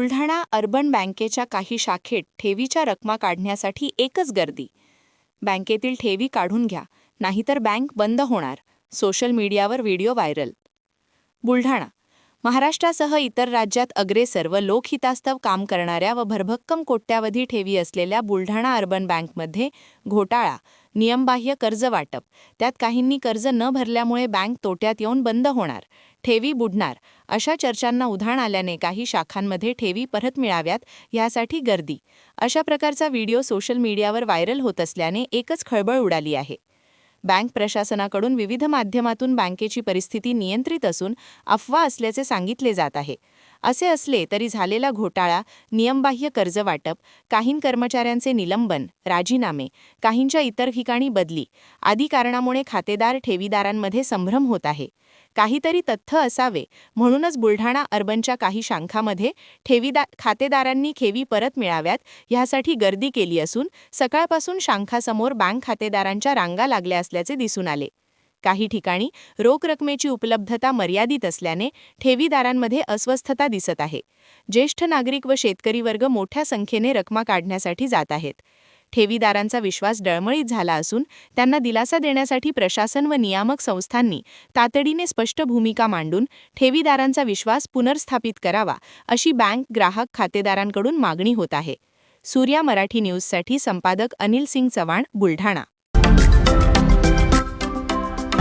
Buldhana urban बँकेच्या काही शाखेत ठेवीच्या रकमा काढण्यासाठी एकच गर्दी. बँकेतील ठेवी काढून घ्या नाहीतर बँक बंद होणार. सोशल मीडियावर व्हिडिओ व्हायरल. बुलढाणा महाराष्ट्रासह इतर राज्यात अग्रेसर व लोकहितास्तव काम करणाऱ्या व भरभक्कम कोट्यावधी ठेवी असलेल्या बुलढाणा अर्बन बँकमध्ये घोटाळा नियमबाह्य कर्ज वाटप त्यात काहींनी कर्ज न भरल्यामुळे बँक तोट्यात येऊन बंद होणार. ठेवी बुडणार. अशा चर्चांना उधाण आल्याने काही शाखांमध्ये ठेवी परत मिळाव्यात यासाठी गर्दी. अशा प्रकारचा व्हिडिओ सोशल मीडियावर व्हायरल होत असल्याने एकच खळबळ उडाली आहे. बँक प्रशासनाकडून विविध माध्यमातून बँकेची परिस्थिती नियंत्रित असून अफवा असल्याचे सांगितले जात आहे. असे असले तरी झालेला घोटाळा नियमबाह्य कर्ज वाटप काही कर्मचाऱ्यांचे निलंबन राजीनामे काहींच्या इतर ठिकाणी बदली आदी कारणामुळे खातेदार ठेवीदारांमध्ये संभ्रम होत आहे. काहीतरी तथ्य असावे म्हणूनच बुलढाणा अर्बनच्या काही शांखामध्ये ठेवीदा खातेदारांनी ठेवी परत मिळाव्यात ह्यासाठी गर्दी केली असून सकाळपासून शांखासमोर बँक खातेदारांच्या रांगा लागल्या असल्याचे दिसून आले. काही ठिकाणी रोख रकमेची उपलब्धता मर्यादित असल्याने ठेवीदारांमध्ये अस्वस्थता दिसत आहे. ज्येष्ठ नागरिक व शेतकरी वर्ग मोठ्या संख्येने रकमा काढण्यासाठी जात आहेत. ठेवीदारांचा विश्वास डळमळीत झाला असून त्यांना दिलासा देण्यासाठी प्रशासन व नियामक संस्थांनी तातडीने स्पष्ट भूमिका मांडून ठेवीदारांचा विश्वास पुनर्स्थापित करावा अशी बँक ग्राहक खातेदारांकडून मागणी होत आहे. सूर्या मराठी न्यूजसाठी संपादक अनिल सिंग चव्हाण बुलढाणा.